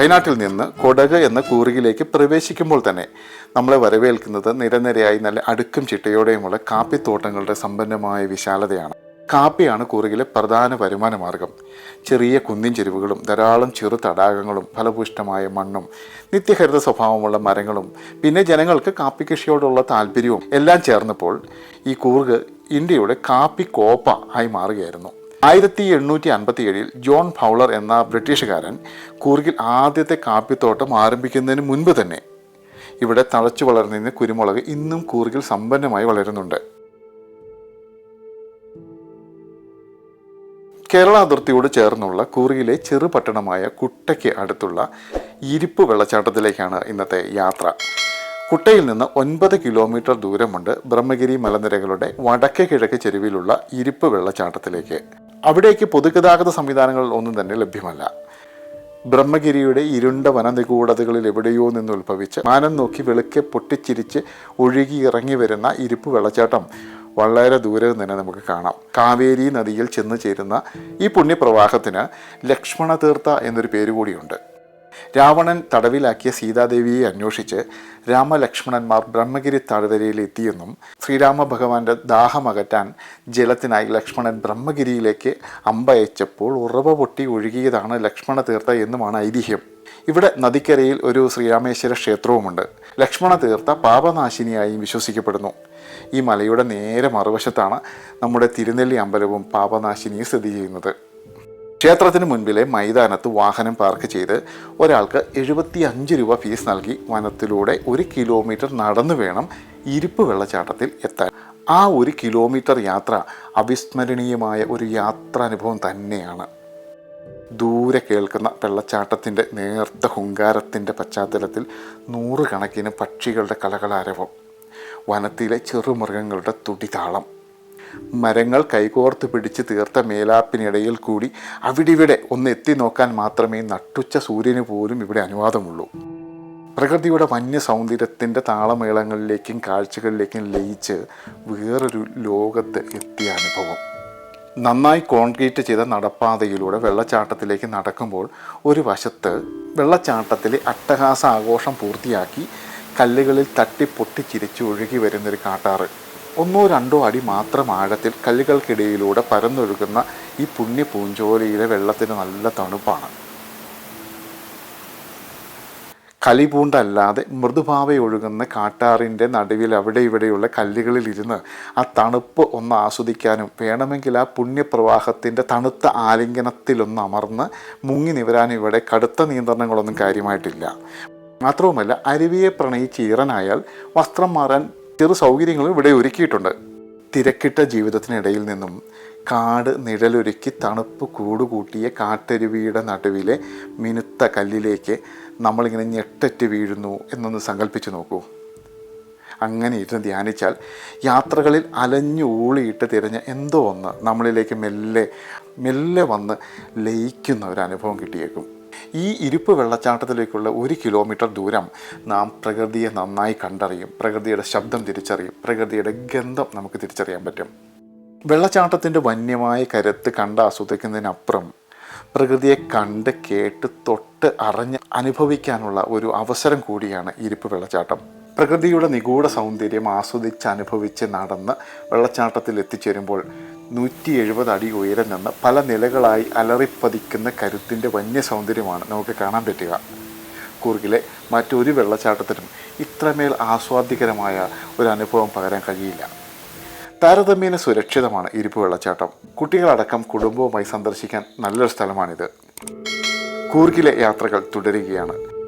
വയനാട്ടിൽ നിന്ന് കൊടക് എന്ന കൂറിയിലേക്ക് പ്രവേശിക്കുമ്പോൾ തന്നെ നമ്മളെ വരവേൽക്കുന്നത് നിരനിരയായി നല്ല അടുക്കും ചിട്ടയോടെയുമുള്ള കാപ്പിത്തോട്ടങ്ങളുടെ സമ്പന്നമായ വിശാലതയാണ്. കാപ്പിയാണ് കൂറുകിലെ പ്രധാന വരുമാന മാർഗം ചെറിയ കുന്നിൻ ചെരുവുകളും ധാരാളം ചെറു തടാകങ്ങളും ഫലപുഷ്ടമായ മണ്ണും നിത്യഹരിത സ്വഭാവമുള്ള മരങ്ങളും പിന്നെ ജനങ്ങൾക്ക് കാപ്പി കൃഷിയോടുള്ള താല്പര്യവും എല്ലാം ചേർന്നപ്പോൾ ഈ കൂർഗ് ഇന്ത്യയുടെ കാപ്പി കോപ്പ ആയി മാറുകയായിരുന്നു. ആയിരത്തി എണ്ണൂറ്റി അൻപത്തി ഏഴിൽ ജോൺ ഫൗളർ എന്ന ബ്രിട്ടീഷുകാരൻ കൂർഗിൽ ആദ്യത്തെ കാപ്പിത്തോട്ടം ആരംഭിക്കുന്നതിന് മുൻപ് തന്നെ. ഇവിടെ തളച്ചു വളർന്നിരുന്ന കുരുമുളക് ഇന്നും കൂർഗിൽ സമ്പന്നമായി വളരുന്നുണ്ട്. കേരള അതിർത്തിയോട് ചേർന്നുള്ള കൂർഗിലെ ചെറുപട്ടണമായ കുട്ടയ്ക്ക് അടുത്തുള്ള ഇരിപ്പ് വെള്ളച്ചാട്ടത്തിലേക്കാണ് ഇന്നത്തെ യാത്ര. കുട്ടയിൽ നിന്ന് ഒൻപത് കിലോമീറ്റർ ദൂരമുണ്ട് ബ്രഹ്മഗിരി മലനിരകളുടെ വടക്കേ കിഴക്ക് ചെരുവിലുള്ള ഇരിപ്പ് വെള്ളച്ചാട്ടത്തിലേക്ക്. അവിടേക്ക് പൊതുഗതാഗത സംവിധാനങ്ങൾ ഒന്നും തന്നെ ലഭ്യമല്ല. ബ്രഹ്മഗിരിയുടെ ഇരുണ്ട വനനിഗൂഢതകളിൽ എവിടെയോ നിന്ന് ഉത്ഭവിച്ച് മാനം നോക്കി വെളുക്കെ പൊട്ടിച്ചിരിച്ച് ഒഴുകി ഇറങ്ങി വരുന്ന ഇരിപ്പ് വെള്ളച്ചാട്ടം വളരെ ദൂരെ തന്നെ നമുക്ക് കാണാം. കാവേരി നദിയിൽ ചെന്ന് ചേരുന്ന ഈ പുണ്യപ്രവാഹത്തിന് ലക്ഷ്മണതീർത്ഥ എന്നൊരു പേര് കൂടിയുണ്ട് രാവണൻ തടവിലാക്കിയ സീതാദേവിയെ അന്വേഷിച്ച് രാമലക്ഷ്മണന്മാർ ബ്രഹ്മഗിരി താഴ്വരയിൽ എത്തിയെന്നും ശ്രീരാമ ഭഗവാന്റെ ദാഹമകറ്റാൻ ജലത്തിനായി ലക്ഷ്മണൻ ബ്രഹ്മഗിരിയിലേക്ക് അമ്പയച്ചപ്പോൾ ഉറവ പൊട്ടി ഒഴുകിയതാണ് ലക്ഷ്മണ തീർത്ഥ എന്നുമാണ് ഐതിഹ്യം. ഇവിടെ നദിക്കരയിൽ ഒരു ശ്രീരാമേശ്വര ക്ഷേത്രവുമുണ്ട്. ലക്ഷ്മണ തീർത്ഥ പാപനാശിനിയായും വിശ്വസിക്കപ്പെടുന്നു. ഈ മലയുടെ നേരെ മറുവശത്താണ് നമ്മുടെ തിരുനെല്ലി അമ്പലവും പാപനാശിനിയും സ്ഥിതി ചെയ്യുന്നത്. ക്ഷേത്രത്തിന് മുൻപിലെ മൈതാനത്ത് വാഹനം പാർക്ക് ചെയ്ത് ഒരാൾക്ക് എഴുപത്തി അഞ്ച് രൂപ ഫീസ് നൽകി വനത്തിലൂടെ ഒരു കിലോമീറ്റർ നടന്നു വേണം ഇരിപ്പ് വെള്ളച്ചാട്ടത്തിൽ എത്താൻ. ആ ഒരു കിലോമീറ്റർ യാത്ര അവിസ്മരണീയമായ ഒരു യാത്രാനുഭവം തന്നെയാണ്. ദൂരെ കേൾക്കുന്ന വെള്ളച്ചാട്ടത്തിന്റെ നേർത്ത ഹുങ്കാരത്തിന്റെ പശ്ചാത്തലത്തിൽ നൂറുകണക്കിന് പക്ഷികളുടെ കലകളാരവം. വനത്തിലെ ചെറുമൃഗങ്ങളുടെ തുടിതാളം. മരങ്ങൾ കൈകോർത്ത് പിടിച്ച് തീർത്ത മേലാപ്പിനിടയിൽ കൂടി അവിടിവിടെ ഒന്ന് എത്തി നോക്കാൻ മാത്രമേ നട്ടുച്ച സൂര്യന് പോലും ഇവിടെ അനുവാദമുള്ളൂ. പ്രകൃതിയുടെ വന്യ സൗന്ദര്യത്തിന്റെ താളമേളങ്ങളിലേക്കും കാഴ്ചകളിലേക്കും ലയിച്ച് വേറൊരു ലോകത്ത് എത്തിയ അനുഭവം. നന്നായി കോൺക്രീറ്റ് ചെയ്ത നടപ്പാതയിലൂടെ വെള്ളച്ചാട്ടത്തിലേക്ക് നടക്കുമ്പോൾ ഒരു വശത്ത് വെള്ളച്ചാട്ടത്തിലെ അട്ടഹാസ ആഘോഷം പൂർത്തിയാക്കി കല്ലുകളിൽ തട്ടി പൊട്ടിച്ചിരിച്ച് ഒഴുകി വരുന്നൊരു കാട്ടാറ്. ഒന്നോ രണ്ടോ അടി മാത്രം ആഴത്തിൽ കല്ലുകൾക്കിടയിലൂടെ പരന്നൊഴുകുന്ന ഈ പുണ്യ പൂഞ്ചോലയിലെ വെള്ളത്തിന് നല്ല തണുപ്പാണ്. കലിപൂണ്ടല്ലാതെ മൃദുഭാവയൊഴുകുന്ന കാട്ടാറിന്റെ നടുവിൽ അവിടെ ഇവിടെയുള്ള കല്ലുകളിൽ ഇരുന്ന് ആ തണുപ്പ് ഒന്ന് ആസ്വദിക്കാനും വേണമെങ്കിൽ ആ പുണ്യപ്രവാഹത്തിന്റെ തണുത്ത ആലിംഗനത്തിലൊന്ന് അമർന്ന് മുങ്ങി നിവരാനും ഇവിടെ കടുത്ത നിയന്ത്രണങ്ങളൊന്നും കാര്യമായിട്ടില്ല. മാത്രവുമല്ല അരുവിയെ പ്രണയിച്ച് ഈറനായാൽ വസ്ത്രം മാറാൻ ചെറു സൗകര്യങ്ങളും ഇവിടെ ഒരുക്കിയിട്ടുണ്ട്. തിരക്കിട്ട ജീവിതത്തിനിടയിൽ നിന്നും കാട് നിഴലൊരുക്കി തണുപ്പ് കൂടുകൂട്ടിയ കാട്ടരുവിയുടെ നടുവിലെ മിനുത്ത കല്ലിലേക്ക് നമ്മളിങ്ങനെ ഞെട്ടറ്റ് വീഴുന്നു എന്നൊന്ന് സങ്കല്പിച്ച് നോക്കൂ. അങ്ങനെ ഇരുന്ന് ധ്യാനിച്ചാൽ യാത്രകളിൽ അലഞ്ഞു ഊളിയിട്ട് തിരഞ്ഞ എന്തോ ഒന്ന് നമ്മളിലേക്ക് മെല്ലെ മെല്ലെ വന്ന് ലയിക്കുന്ന ഒരു അനുഭവം കിട്ടിയേക്കും. ഈ ഇരുപ്പ് വെള്ളച്ചാട്ടത്തിലേക്കുള്ള ഒരു കിലോമീറ്റർ ദൂരം നാം പ്രകൃതിയെ നന്നായി കണ്ടറിയും പ്രകൃതിയുടെ ശബ്ദം തിരിച്ചറിയും പ്രകൃതിയുടെ ഗന്ധം നമുക്ക് തിരിച്ചറിയാൻ പറ്റും. വെള്ളച്ചാട്ടത്തിന്റെ വന്യമായ കരുത്ത് കണ്ട് ആസ്വദിക്കുന്നതിനപ്പുറം പ്രകൃതിയെ കണ്ട് കേട്ട് തൊട്ട് അറിഞ്ഞ് അനുഭവിക്കാനുള്ള ഒരു അവസരം കൂടിയാണ് ഇരിപ്പ് വെള്ളച്ചാട്ടം. പ്രകൃതിയുടെ നിഗൂഢ സൗന്ദര്യം ആസ്വദിച്ച് അനുഭവിച്ച് നടന്ന് വെള്ളച്ചാട്ടത്തിൽ എത്തിച്ചേരുമ്പോൾ നൂറ്റി എഴുപത് അടി ഉയരം നിന്ന് പല നിലകളായി അലറിപ്പതിക്കുന്ന കരുത്തിന്റെ വന്യ സൗന്ദര്യമാണ് നമുക്ക് കാണാൻ പറ്റുക. കൂർഗിലെ മറ്റൊരു വെള്ളച്ചാട്ടത്തിനും ഇത്രമേൽ ആസ്വാദ്യകരമായ ഒരു അനുഭവം പകരാൻ കഴിയില്ല. താരതമ്യേന സുരക്ഷിതമാണ് ഇരിപ്പ് വെള്ളച്ചാട്ടം. കുട്ടികളടക്കം കുടുംബവുമായി സന്ദർശിക്കാൻ നല്ലൊരു സ്ഥലമാണിത്. കൂർഗിലെ യാത്രകൾ തുടരുകയാണ്.